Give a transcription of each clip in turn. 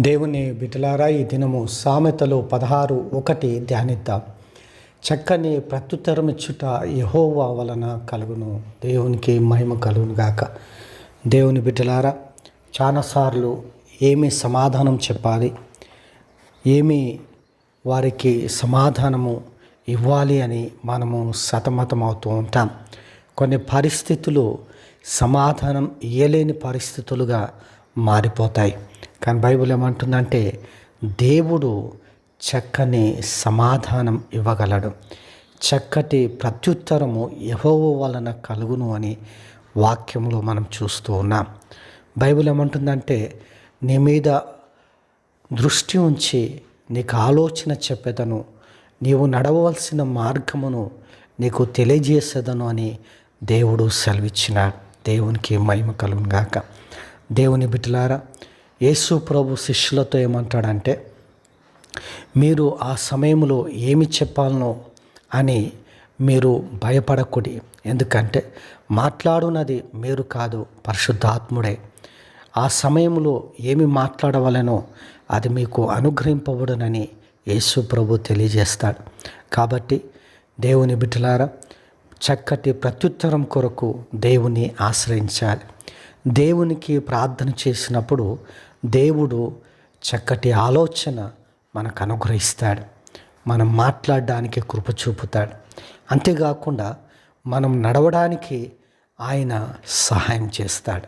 దేవుని బిటలారా ఈ దినము సామెతలు పదహారు ఒకటి ధ్యానిద్దాం. చక్కని ప్రత్యుత్తరం ఇచ్చుట యహోవా వలన కలుగును. దేవునికి మహిమ కలుగును గాక. దేవుని బిడ్డలారా చాలాసార్లు ఏమి సమాధానం చెప్పాలి ఏమి వారికి సమాధానము ఇవ్వాలి అని మనము సతమతం అవుతూ ఉంటాం. కొన్ని పరిస్థితులు సమాధానం ఇయ్యలేని పరిస్థితులుగా మారిపోతాయి. కానీ బైబిల్ ఏమంటుందంటే దేవుడు చక్కని సమాధానం ఇవ్వగలడు. చక్కటి ప్రత్యుత్తరము ఎవో వలన కలుగును అని వాక్యంలో మనం చూస్తూ ఉన్నాం. బైబిల్ ఏమంటుందంటే నీ మీద దృష్టి ఉంచి నీకు ఆలోచన చెప్పేదను నీవు నడవలసిన మార్గమును నీకు తెలియజేసేదను అని దేవుడు సెలవిచ్చినాడు. దేవునికి మహిమ కలుగునుగాక దేవుని బిడ్డలారా యేసు ప్రభు శిష్యులతో ఏమంటాడంటే మీరు ఆ సమయంలో ఏమి చెప్పాలనో అని మీరు భయపడకూడి. ఎందుకంటే మాట్లాడునది మీరు కాదు పరిశుద్ధాత్ముడే. ఆ సమయంలో ఏమి మాట్లాడవలనో అది మీకు అనుగ్రహింపబడునని యేసు ప్రభు తెలియజేస్తాడు. కాబట్టి దేవుని బిడ్డలారా చక్కటి ప్రత్యుత్తరం కొరకు దేవుని ఆశ్రయించాలి. దేవునికి ప్రార్థన చేసినప్పుడు దేవుడు చక్కటి ఆలోచన మనకు అనుగ్రహిస్తాడు. మనం మాట్లాడడానికి కృప చూపుతాడు. అంతేకాకుండా మనం నడవడానికి ఆయన సహాయం చేస్తాడు.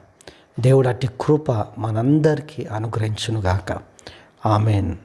దేవుడు అట్టి కృప మనందరికీ అనుగ్రహించునుగాక. ఆమెన్.